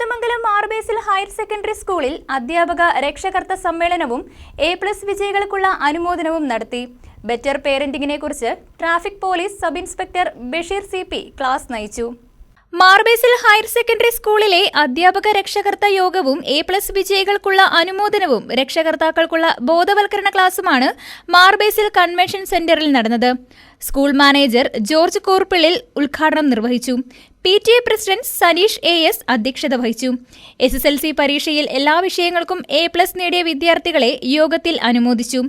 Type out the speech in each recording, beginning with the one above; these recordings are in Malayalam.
കോതമംഗലം മാർബേസിൽ ഹയർ സെക്കൻഡറി സ്കൂളിൽ അധ്യാപക രക്ഷകർത്ത സമ്മേളനവും എ പ്ലസ് വിജയികൾക്കുള്ള അനുമോദനവും നടത്തി. ബെറ്റർ പേരന്റിങ്ങിനെ കുറിച്ച് traffic police sub inspector Basheer C class നയിച്ചു. മാർബേസിൽ ഹയർ സെക്കൻഡറി സ്കൂളിലെ അധ്യാപക രക്ഷകർത്ത യോഗവും എ പ്ലസ് വിജയികൾക്കുള്ള അനുമോദനവും രക്ഷകർത്താക്കൾക്കുള്ള ബോധവൽക്കരണ ക്ലാസുമാണ് മാർബേസിൽ കൺവെൻഷൻ സെന്ററിൽ നടന്നത്. സ്കൂൾ മാനേജർ ജോർജ് കൂർപ്പിള്ളിൽ ഉദ്ഘാടനം നിർവഹിച്ചു. P T A president Saneesh A S അധ്യക്ഷത വഹിച്ചു. എസ് എസ് എൽ സി പരീക്ഷയിൽ എല്ലാ വിഷയങ്ങൾക്കും എ പ്ലസ് നേടിയ വിദ്യാർത്ഥികളെ യോഗത്തിൽ അനുമോദിച്ചു.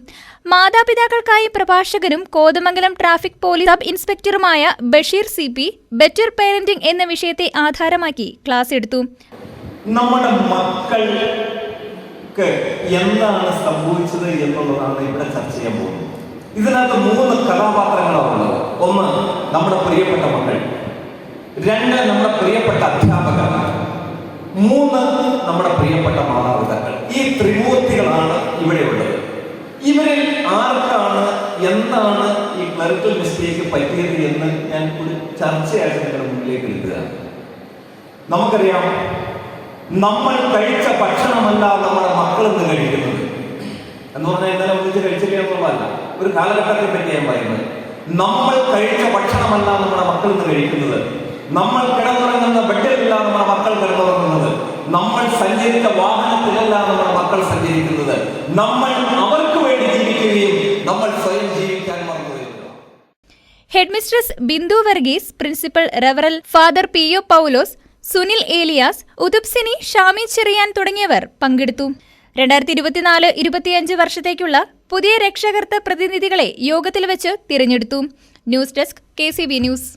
മാതാപിതാക്കൾക്കായി പ്രഭാഷകനും Kothamangalam traffic police sub ഇൻസ്പെക്ടറുമായ Basheer C P better parenting എന്ന വിഷയത്തെ ആധാരമാക്കി ക്ലാസ് എടുത്തു. നമ്മുടെ മക്കൾക്ക് എന്താണ് സംഭവിച്ചത് എന്നുള്ളതാണ് ഇവിടെ ചർച്ച ചെയ്യാൻ പോകുന്നത്. ഇതിനകത്ത് മൂന്ന് കഥാപാത്രങ്ങളാണ് ഉള്ളത് ഒന്ന് നമ്മുടെ പ്രിയപ്പെട്ട മക്കൾ രണ്ട് നമ്മുടെ പ്രിയപ്പെട്ട അധ്യാപകർ മൂന്ന് നമ്മുടെ പ്രിയപ്പെട്ട മാതാപിതാക്കൾ. ഈ ത്രിമൂർത്തികളാണ് ഇവിടെ ഉള്ളത്. ഇവരിൽ ആർക്കാണ് എന്താണ് ഈ ക്ലറിക്കൽ മിസ്റ്റേക്ക് പറ്റിയത് എന്ന് ഞാൻ ഒരു ചർച്ചയായിട്ട് നിങ്ങളുടെ മുന്നിലേക്ക് എടുക്കുക നമുക്കറിയാം നമ്മൾ കഴിച്ച ഭക്ഷണമല്ല നമ്മുടെ മക്കൾ ഇന്ന് കഴിക്കുന്നത്. എന്ന് പറഞ്ഞാൽ ഇന്നലെ ഒന്നിച്ച് കഴിച്ചില്ല ഒരു കാലഘട്ടത്തെ പറ്റി ഞാൻ പറയുന്നത്. നമ്മൾ കഴിച്ച ഭക്ഷണമല്ല നമ്മുടെ മക്കൾ ഇന്ന് കഴിക്കുന്നത് നമ്മൾ കിടന്നുറങ്ങുന്ന ബെഡിലല്ല നമ്മുടെ മക്കൾ കിടന്നുറങ്ങുന്നത്. നമ്മൾ സഞ്ചരിച്ച വാഹനത്തിലല്ല നമ്മുടെ മക്കൾ സഞ്ചരിക്കുന്നത്. നമ്മൾ അവർക്ക് വേണ്ടി ജീവിക്കുകയും നമ്മൾ സ്വയം ജീവിക്കാൻ headmistress Bindu Varghese principal റെവറൽ father P O Paulose Sunil Elias ഉദുപ്സിനി Shami Cherian തുടങ്ങിയവർ പങ്കെടുത്തു. രണ്ടായിരത്തി ഇരുപത്തിനാല് ഇരുപത്തിയഞ്ച് വർഷത്തേക്കുള്ള പുതിയ രക്ഷകർത്ത പ്രതിനിധികളെ യോഗത്തിൽ വെച്ച് തിരഞ്ഞെടുത്തു ന്യൂസ് ഡെസ്ക് കെ ന്യൂസ്